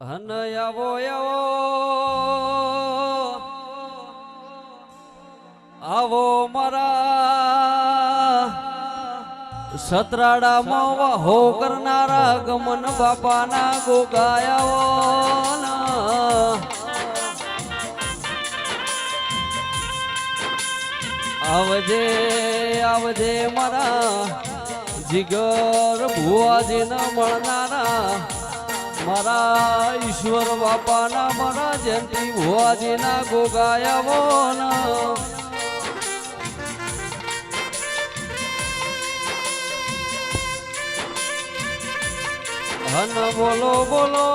હન આવો આવો. મારા સતરાડામાં વાહો કરનારા ગમન બાપાના ગોગાયાઓ આવજે આવજે મારા જીગર ભુવાજીને મળનારા મારા ઈશ્વર બાપાના મારા જયંતિ ભુવાજીના ગોગાયાઓ હન બોલો બોલો.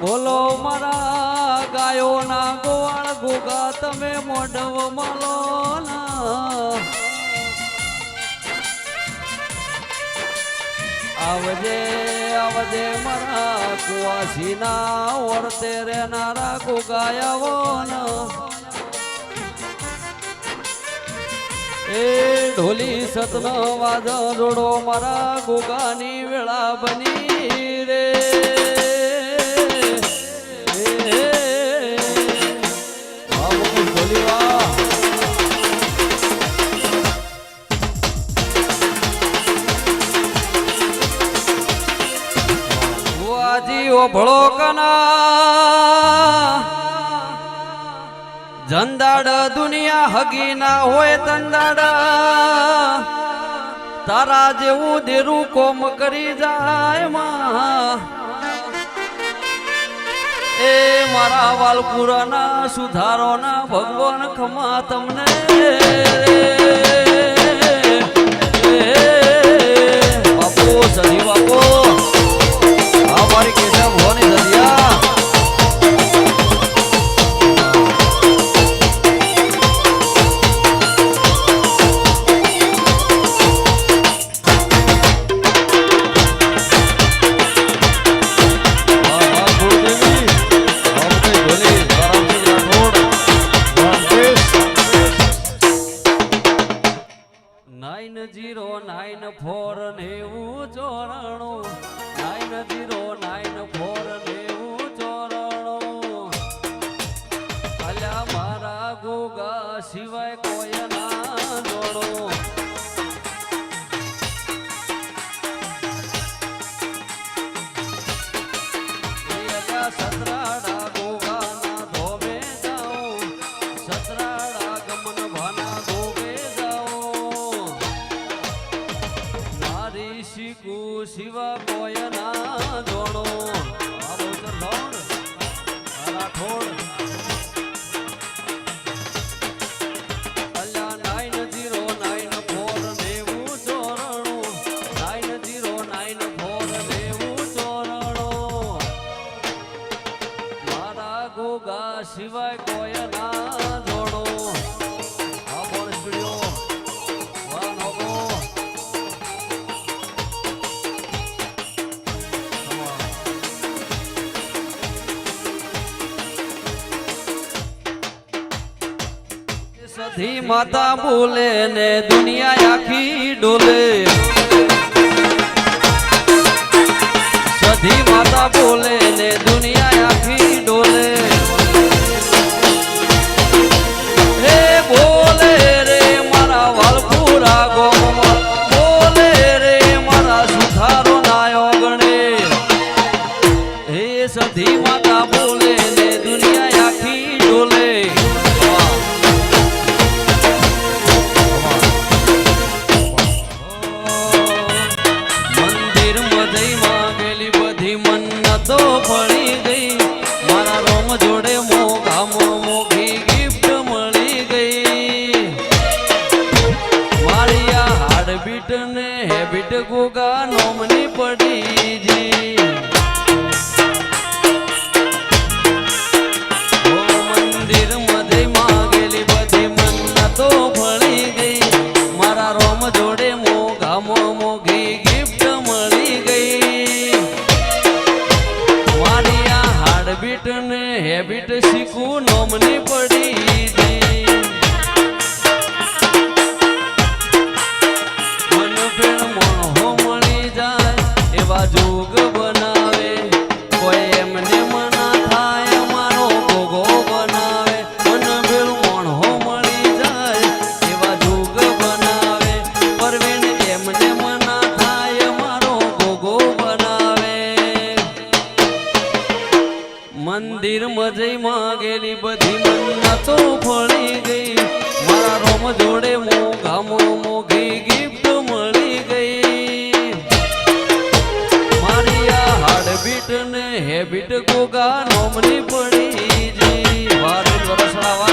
બોલો મારા ગાયોના ગોવાળ ગોગા તમે મોઢવ માલો ના. આવજે આવજે મારા કુવાસીના ઓરતે રહેનારા ગોગાયાઓ ના એ ઢોલી સતનો વાદ જોડો મારા ગુગાની વેળા બની રે. બુઆજી ભળો કના. જંદાડ દુનિયા હગી ના હોય તંદાડ તારા જેવું દેરું કોમ કરી જાય માં. એ મારા વાલપુરાના સુધારોના ભગવાન ખમા તમને. બાપો સધી બાપુ. નાઇન ફોર નેવું ચોરાણું. નાઇન જીરો નાઇન ફોર નેવું ચોરાણું. અલ્યા મારા ગોગા સિવાય કોઈ ના જોડો. અલ્યા નાઇન શિવ નેવું ચોરાણું. મારા ગોગા સિવાય કોઈ ના જોડો. સધી માતા બોલે ને દુનિયા આખી ડોલે. સધી માતા બોલે ને દુનિયા આખી ડોલે. હે બોલે રે મારા વાલપુરા ગોમમાં. બોલે રે મારા સુથારો નાયો ગણે. હે સધી માતા બોલે ને દુનિયા હાર્ટબીટ ને હેબિટ ગોગા નોમની પડી મારા રોમ જોડે મોઘામાં મોઘી ગિફ્ટ મળી ગઈ. મારી આ હેબિટ શીખું, નોમની પડી যোগ ગોગા નોમની પડી જી. વારે વરસડાવા